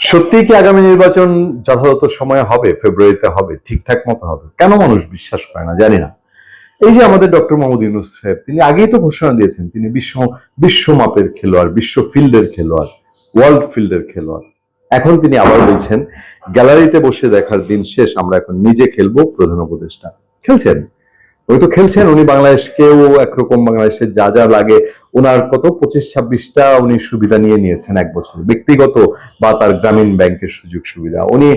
সত্যি কি আগামী নির্বাচন যথাযথ সময়ে হবে? ফেব্রুয়ারিতে হবে? ঠিকঠাক মতো হবে? কেন মানুষ বিশ্বাস করে না? জানি না। এই যে আমাদের ডক্টর মোহাম্মদ ইউনুস সাহেব, তিনি আগেই তো ঘোষণা দিয়েছেন, তিনি বিশ্ব বিশ্ব মাপের খেলোয়াড়, বিশ্ব ফিল্ডের খেলোয়াড়, ওয়ার্ল্ড ফিল্ডের খেলোয়াড়। এখন তিনি আবার বলছেন, গ্যালারিতে বসে দেখার দিন শেষ, আমরা এখন নিজে খেলব, প্রধান উপদেষ্টা। খেলছেন? উনি তো খেলছেন, উনি বাংলাদেশকেও একরকম বাংলাদেশের যা যা লাগে। ওনার কত? পঁচিশ, ছাব্বিশটা উনি সুবিধা নিয়ে নিয়েছেন এক বছর। ব্যক্তিগত বা তার গ্রামীণ ব্যাংকের সুযোগ সুবিধা। উনি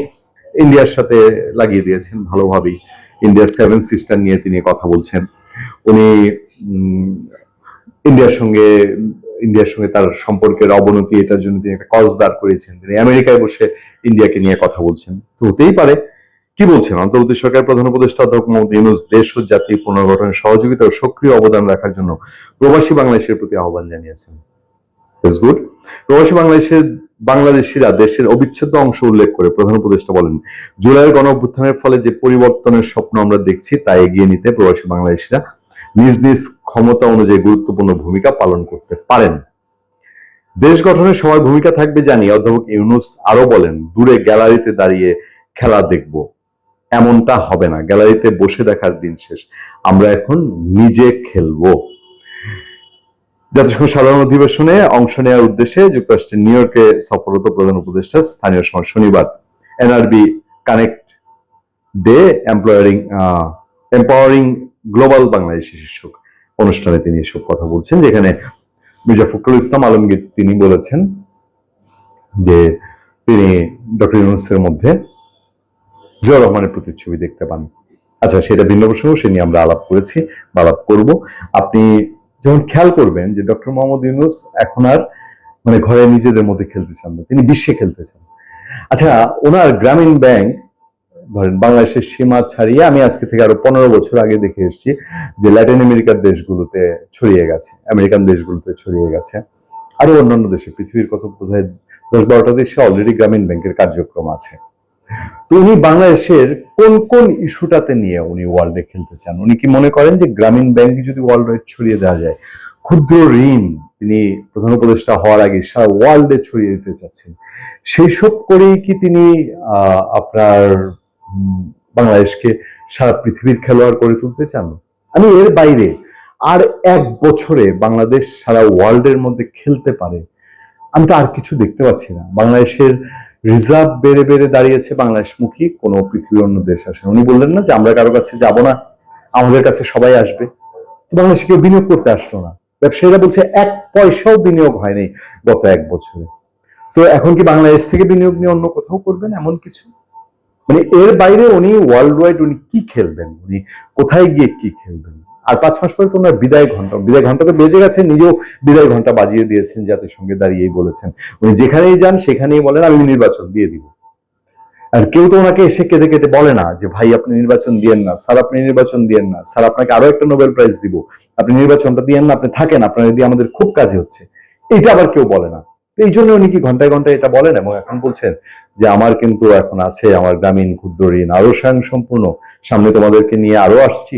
ইন্ডিয়ার সাথে লাগিয়ে দিয়েছেন ভালোভাবেই। ইন্ডিয়ার সেভেন সিস্টার নিয়ে তিনি কথা বলছেন। উনি ইন্ডিয়ার সঙ্গে ইন্ডিয়ার সঙ্গে তার সম্পর্কের অবনতি, এটার জন্য তিনি একটা কজ দাঁড় করেছেন তিনি আমেরিকায় বসে ইন্ডিয়াকে নিয়ে কথা বলছেন। তো হতেই পারে কি বলছেন? অন্তর্বর্তী সরকার প্রধান উপদেষ্টা অধ্যক্ষ মোহাম্মদ ইউনুস দেশ ও জাতির পুনর্গঠনে সহযোগিতা ও সক্রিয় অবদান রাখার জন্য প্রবাসী বাংলাদেশের প্রতি আহ্বান জানিয়েছেন। ইটস গুড প্রবাসী বাংলাদেশের, বাংলাদেশিরা দেশের অবিচ্ছেদ্য অংশ উল্লেখ করে প্রধান উপদেষ্টা বলেন, জুলাইয়ের গণ অভ্যুত্থানের ফলে যে পরিবর্তনের স্বপ্ন আমরা দেখছি তা এগিয়ে নিতে প্রবাসী বাংলাদেশিরা নিজ নিজ ক্ষমতা অনুযায়ী গুরুত্বপূর্ণ ভূমিকা পালন করতে পারেন। দেশ গঠনে সবার ভূমিকা থাকবে জানি অধ্যাপক ইউনুস আরও বলেন, দূরে গ্যালারিতে দাঁড়িয়ে খেলা দেখব। এমনটা হবে না। গ্যালারিতে বসে দেখার দিন শেষ। আমরা এখন নিজে খেলব। জাতিসংঘ সাধারণ অধিবেশনে অংশ নেওয়ার উদ্দেশ্যে যুক্তরাষ্ট্রের নিউ ইয়র্কে সফররত প্রধান উপদেষ্টা, স্থানীয় সময় শনিবার NRB connect day empowering empowering global Bangladeshi শীর্ষক অনুষ্ঠানে তিনি এসব কথা বলছেন, যেখানে মির্জা ফখরুল ইসলাম আলমগীর তিনি বলেছেন যে তিনি ডক্টর ইউনুসের মধ্যে জিয়া রহমানের প্রতিচ্ছবি দেখতে পান। আচ্ছা সেটা ভিন্ন প্রসঙ্গ সে নিয়ে আমরা আলাপ করেছি, বা আলাপ করব। আপনি যখন খেয়াল করবেন যে ডক্টর মোহাম্মদ ইউনুস এখন আর মানে ঘরে নিজেদের মধ্যে খেলতে চান না, তিনি বিশ্বে খেলতে চান আচ্ছা ওনার গ্রামীণ ব্যাংক, ধরেন বাংলাদেশের সীমা ছাড়িয়ে আমি আজকে থেকে আরও পনেরো বছর আগে দেখে এসেছি যে ল্যাটিন আমেরিকার দেশগুলোতে ছড়িয়ে গেছে, আমেরিকান দেশগুলোতে ছড়িয়ে গেছে। আরও অন্যান্য দেশে, পৃথিবীর কত বোধহয় দশ বারোটা দেশে অলরেডি গ্রামীণ ব্যাংকের কার্যক্রম আছে। তো উনি বাংলাদেশের কোন কোন ইস্যুটাতে নিয়ে উনি ওয়ার্ল্ডে খেলতে চান? উনি কি মনে করেন যে গ্রামীণ ব্যাংক যদি ওয়ার্ল্ড ওয়াইড ছড়িয়ে দেওয়া যায়, ক্ষুদ্র ঋণ তিনি প্রধান উপদেষ্টা হওয়ার আগে সারা ওয়ার্ল্ডে ছড়িয়ে দিতে চাচ্ছেন সেই সব করেই কি তিনি আপনার বাংলাদেশকে সারা পৃথিবীর খেলোয়াড় করে তুলতে চান? আমি এর বাইরে আর এক বছরে বাংলাদেশ সারা ওয়ার্ল্ডের মধ্যে খেলতে পারে, আমি তো আর কিছু দেখতে পাচ্ছি না। বাংলাদেশের রিজার্ভ বেড়ে বেড়ে দাঁড়িয়েছে বাংলাদেশমুখী। কোনো পৃথিবীর অন্য দেশ আসে উনি বললেন না যে, আমরা কারও কাছে যাব না। আমাদের কাছে সবাই আসবে। বাংলাদেশে কেউ বিনিয়োগ করতে আসলো না। ব্যবসায়ীরা বলছে, এক পয়সাও বিনিয়োগ হয়নি গত এক বছরে। তো এখন কি বাংলাদেশ থেকে বিনিয়োগ নিয়ে অন্য কোথাও করবেন এমন কিছু? মানে এর বাইরে উনি ওয়ার্ল্ড ওয়াইড উনি কি খেলবেন? উনি কোথায় গিয়ে কি খেলবেন? আর পাঁচ মাস পরে তো ওনার বিদায় ঘণ্টা বিদায় ঘণ্টা তো বেজে গেছে, নিজেও বিদায় ঘণ্টা বাজিয়ে দিয়েছেন জাতিসংঘে দাঁড়িয়েই বলেছেন। উনি যেখানেই যান, সেখানেই বলেন, আমি নির্বাচন দিয়ে দিব। আর কেউ তো ওনাকে এসে কেঁদে কেটে বলে না যে, ভাই, আপনি নির্বাচন দিয়েন না, স্যার, আপনি নির্বাচন দিয়েন না, স্যার, আপনাকে আরও একটা নোবেল প্রাইজ দিব। আপনি নির্বাচনটা দিয়েন না, আপনি থাকেন, আপনার দিয়ে আমাদের খুব কাজে হচ্ছে। এটা আবার কেউ বলে না। এই জন্য উনি কি ঘন্টায় ঘন্টায় এটা বলেন এবং এখন বলছেন যে, আমার কিন্তু এখন আছে, আমার গ্রামীণ ক্ষুদ্র ঋণ আরও স্বয়ং সম্পূর্ণ সামনে তোমাদেরকে নিয়ে আরও আসছি।